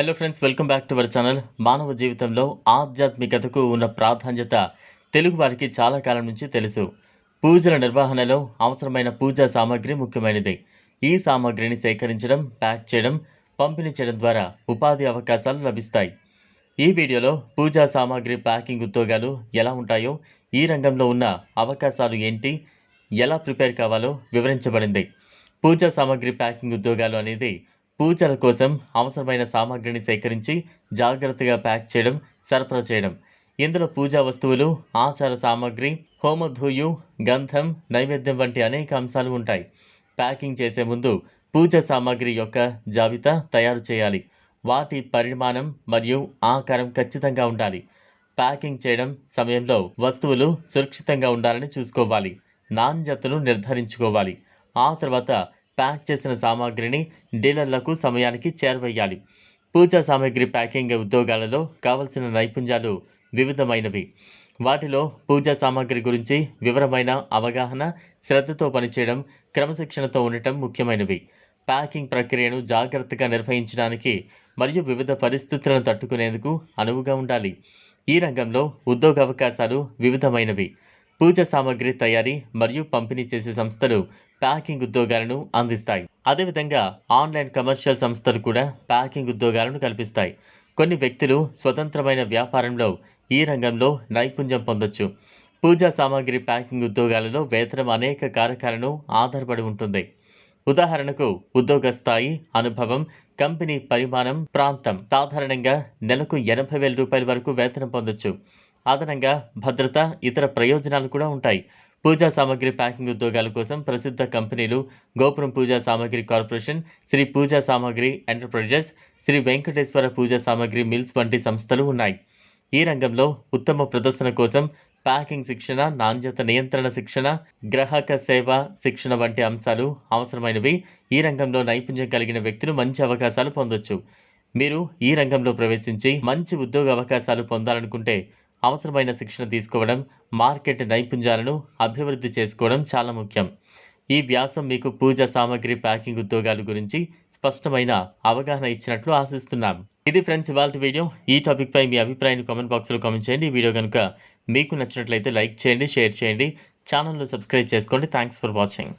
Hello friends welcome back to our channel మానవ జీవితంలో ఆధ్యాత్మికతకు ఉన్న ప్రాధాన్యత తెలుగు వారికి చాలా కాలం నుంచి తెలుసు. పూజల నిర్వహణలో అవసరమైన పూజా సామాగ్రి ముఖ్యమైనది. ఈ సామాగ్రిని సేకరించడం ప్యాక్ చేయడం పంపిణీ చేయడం ద్వారా ఉపాధి అవకాశాలు లభిస్తాయి. ఈ వీడియోలో పూజా సామాగ్రి ప్యాకింగ్ ఉద్యోగాలు ఎలా ఉంటాయో ఈ రంగంలో ఉన్న అవకాశాలు ఏంటి ఎలా ప్రిపేర్ కావాలో వివరించబడింది. పూజా సామాగ్రి ప్యాకింగ్ ఉద్యోగాలు అనేది పూజల కోసం అవసరమైన సామాగ్రిని సేకరించి జాగ్రత్తగా ప్యాక్ చేయడం సరఫరా చేయడం. ఇందులో పూజా వస్తువులు ఆచార సామాగ్రి హోమధూయు గంధం నైవేద్యం వంటి అనేక అంశాలు ఉంటాయి. ప్యాకింగ్ చేసే ముందు పూజా సామాగ్రి యొక్క జాబితా తయారు చేయాలి. వాటి పరిమాణం మరియు ఆకారం ఖచ్చితంగా ఉండాలి. ప్యాకింగ్ చేయడం సమయంలో వస్తువులు సురక్షితంగా ఉండాలని చూసుకోవాలి. నాణ్యతను నిర్ధారించుకోవాలి. ఆ తర్వాత ప్యాక్ చేసిన సామాగ్రిని డీలర్లకు సమయానికి చేరవేయాలి. పూజా సామాగ్రి ప్యాకింగ్ ఉద్యోగాలలో కావలసిన నైపుణ్యాలు వివిధమైనవి. వాటిలో పూజా సామాగ్రి గురించి వివరమైన అవగాహన శ్రద్ధతో పనిచేయడం క్రమశిక్షణతో ఉండటం ముఖ్యమైనవి. ప్యాకింగ్ ప్రక్రియను జాగ్రత్తగా నిర్వహించడానికి మరియు వివిధ పరిస్థితులను తట్టుకునేందుకు అనువుగా ఉండాలి. ఈ రంగంలో ఉద్యోగ అవకాశాలు వివిధమైనవి. పూజ సామాగ్రి తయారీ మరియు పంపిణీ చేసే సంస్థలు ప్యాకింగ్ ఉద్యోగాలను అందిస్తాయి. అదేవిధంగా ఆన్లైన్ కమర్షియల్ సంస్థలు కూడా ప్యాకింగ్ ఉద్యోగాలను కల్పిస్తాయి. కొన్ని వ్యక్తులు స్వతంత్రమైన వ్యాపారంలో ఈ రంగంలో నైపుణ్యం పొందొచ్చు. పూజా సామాగ్రి ప్యాకింగ్ ఉద్యోగాలలో వేతనం అనేక కారకాలను ఆధారపడి ఉంటుంది. ఉదాహరణకు ఉద్యోగ స్థాయి అనుభవం కంపెనీ పరిమాణం ప్రాంతం. సాధారణంగా నెలకు ఎనభై వేల రూపాయల వరకు వేతనం పొందొచ్చు. అదనంగా భద్రత ఇతర ప్రయోజనాలు కూడా ఉంటాయి. పూజా సామాగ్రి ప్యాకింగ్ ఉద్యోగాల కోసం ప్రసిద్ధ కంపెనీలు గోపురం పూజా సామాగ్రి కార్పొరేషన్ శ్రీ పూజా సామాగ్రి ఎంటర్ప్రైజెస్ శ్రీ వెంకటేశ్వర పూజా సామాగ్రి మిల్స్ వంటి సంస్థలు ఉన్నాయి. ఈ రంగంలో ఉత్తమ ప్రదర్శన కోసం ప్యాకింగ్ శిక్షణ నాణ్యత నియంత్రణ శిక్షణ గ్రాహక సేవ శిక్షణ వంటి అంశాలు అవసరమైనవి. ఈ రంగంలో నైపుణ్యం కలిగిన వ్యక్తులు మంచి అవకాశాలు పొందొచ్చు. మీరు ఈ రంగంలో ప్రవేశించి మంచి ఉద్యోగ అవకాశాలు పొందాలనుకుంటే అవసరమైన శిక్షణ తీసుకోవడం మార్కెట్ నైపుణ్యాలను అభివృద్ధి చేసుకోవడం చాలా ముఖ్యం. ఈ వ్యాసం మీకు పూజా సామాగ్రి ప్యాకింగ్ ఉద్యోగాల గురించి స్పష్టమైన అవగాహన ఇచ్చినట్లు ఆశిస్తున్నాం. ఇది ఫ్రెండ్స్ ఇవాళ వీడియో. ఈ టాపిక్పై మీ అభిప్రాయాన్ని కామెంట్ బాక్స్లో కామెంట్ చేయండి. ఈ వీడియో కనుక మీకు నచ్చినట్లయితే లైక్ చేయండి షేర్ చేయండి. ఛానల్ను సబ్స్క్రైబ్ చేసుకోండి. థ్యాంక్స్ ఫర్ వాచింగ్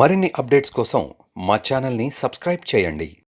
మరిన్ని అప్డేట్స్ కోసం మా ఛానల్ని సబ్స్క్రైబ్ చేయండి.